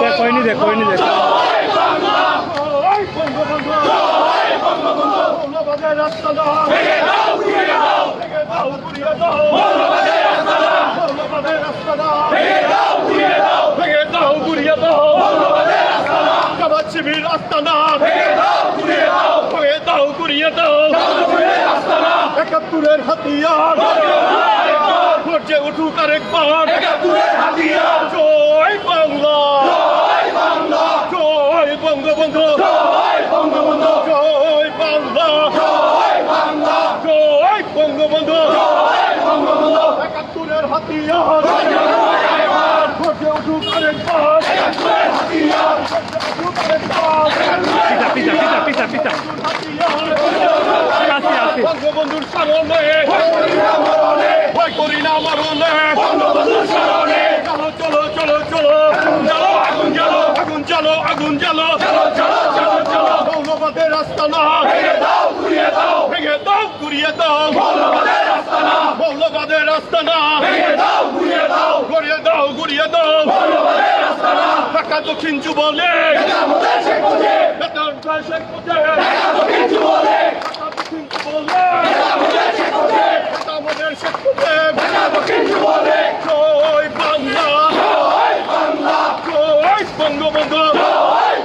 দেখ কইনি দেখ কইনি দেখ। শিবির আস্তানা ভেঙে দাও গুড়িয়ে দাও একাত্তরের হাতিয়ার। গর্জে উঠুক আরেকবার। জয় বাংলা জয় বঙ্গবন্ধু জয় বাংলা জয় বঙ্গবন্ধু একাত্তরের হাতিয়ার গর্জে উঠুক আরেকবার পিতা পিতা পিতা পিতা পিতা আসি আসি বঙ্গবন্ধুর স্মরণে ভয় করি না মরণে চলো চলো চলো চলো চলো আগুন জ্বালো আগুন জ্বালো আগুন জ্বালো মৌলবাদের রাস্তা না ভেঙে দাও ঘুরিয়ে দাও ভেঙে দাও ঘুরিয়ে দাও মৌলবাদের রাস্তা না ভেঙে দাও ঘুরিয়ে দাও ঘুরিয়ে দাও ঘুরিয়ে দাও ঢাকা দক্ষিণ ঢাকা দক্ষিণ যুবলীগ।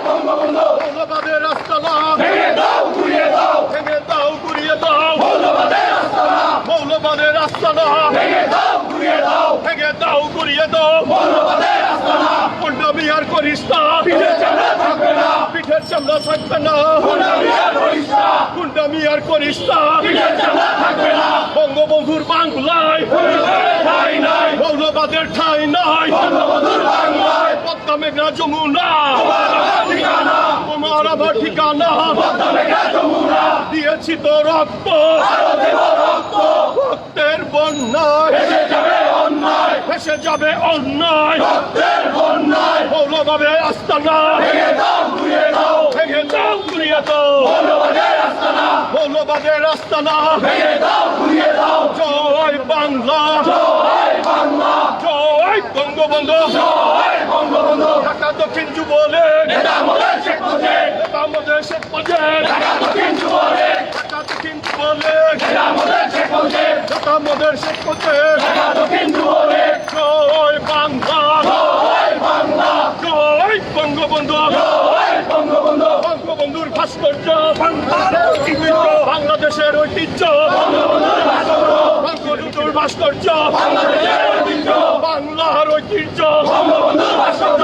বঙ্গবন্ধু। মৌলবাদের রাস্তা ভেঙে দাও ঘুরিয়ে দাও। ভেঙে দাও ঘুরিয়ে দাও। ভেঙে দাও ঘুরিয়ে দাও ভেঙে দাও ঘুরিয়ে দাও মৌলবাদের রাস্তা না না পিঠের চামড়া থাকবে না। পিঠের চামড়া থাকবে না। পূর্ণবী আর করিস না পিঠের চামড়া থাকবে না। বঙ্গবন্ধুর বাংলায়। ঠাই নাই। মৌলবাদের ঠাই নাই। বঙ্গবন্ধুর বাংলায়। পদ্মা মেঘনা যমুনা। আবার ঠিকানা দিয়েছি তো রক্ত। রক্তের বন্যায় ভেসে যাবে অন্যায়। মৌলভাবে আস্তানা ভেঙে দাও জয় বাংলা। জয় বঙ্গবন্ধু। ঢাকা দক্ষিণ আমাদের শেখ আমাদের শেখ ঢাকা জয় বাংলা জয় বাংলা জয় বঙ্গবন্ধু বঙ্গবন্ধু বঙ্গবন্ধুর ভাস্কর্য বাংলাদেশের ঐতিহ্য বঙ্গবন্ধুর ভাস্কর্য বাংলার ঐতিহ্য বঙ্গবন্ধুর ভাস্কর্য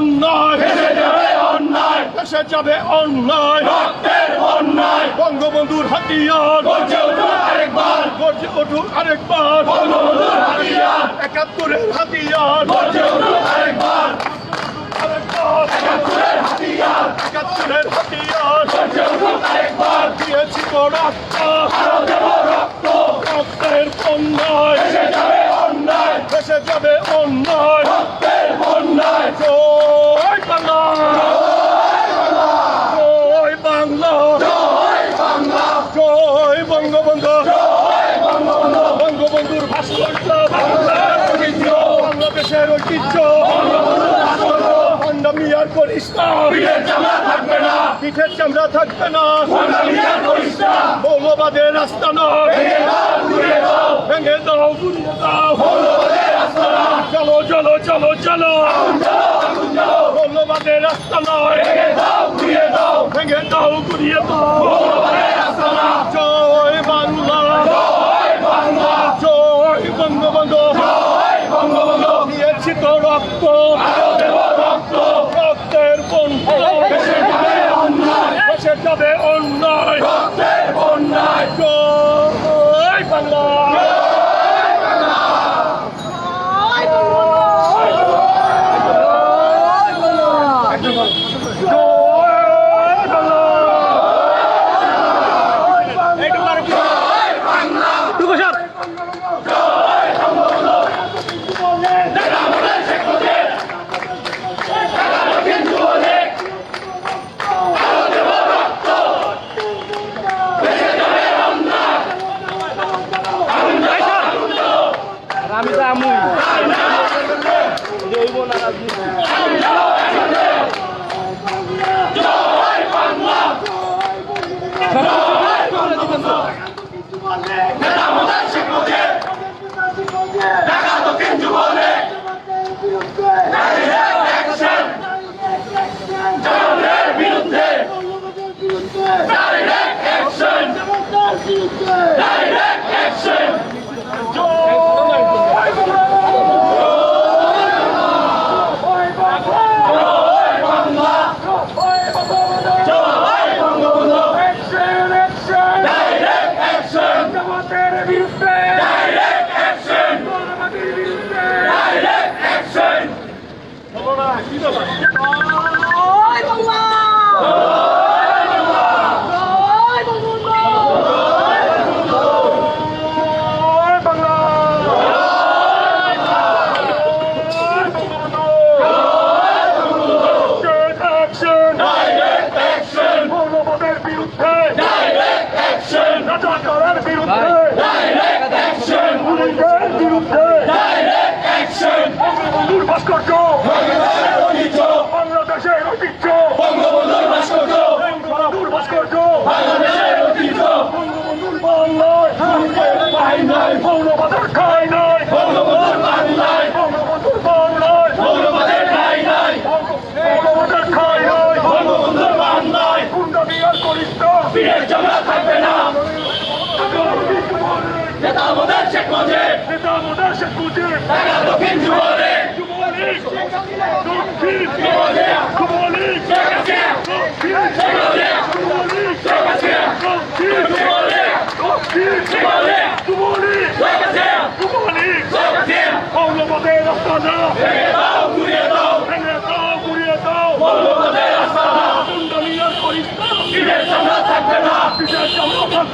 বন্যায় এসে যাবে অন্যায়। বঙ্গবন্ধুর হাতিয়ার। আরেকবার। গর্জে উঠুক আরেকবার। একাত্তরের হাতিয়ার। আরেকবার। একাত্তরের হাতিয়ার। দিয়েছি তো রক্ত। রক্তের অন্যায়। এসে যাবে অন্যায়। জয় বাংলা। জয় বাংলা। জয় বঙ্গবন্ধু। বঙ্গবন্ধুর পান্ডামি আর করিস না পিঠের চামড়া থাকবে না। মৌলবাদের দাও চলো চলো চলো চলো। মৌলবাদের রাস্তা নয়। ভেঙে দাও ঘুরিয়ে দাও। জয় Bangla Yo vivo en la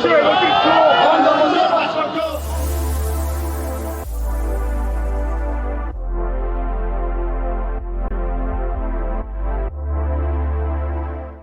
Sure,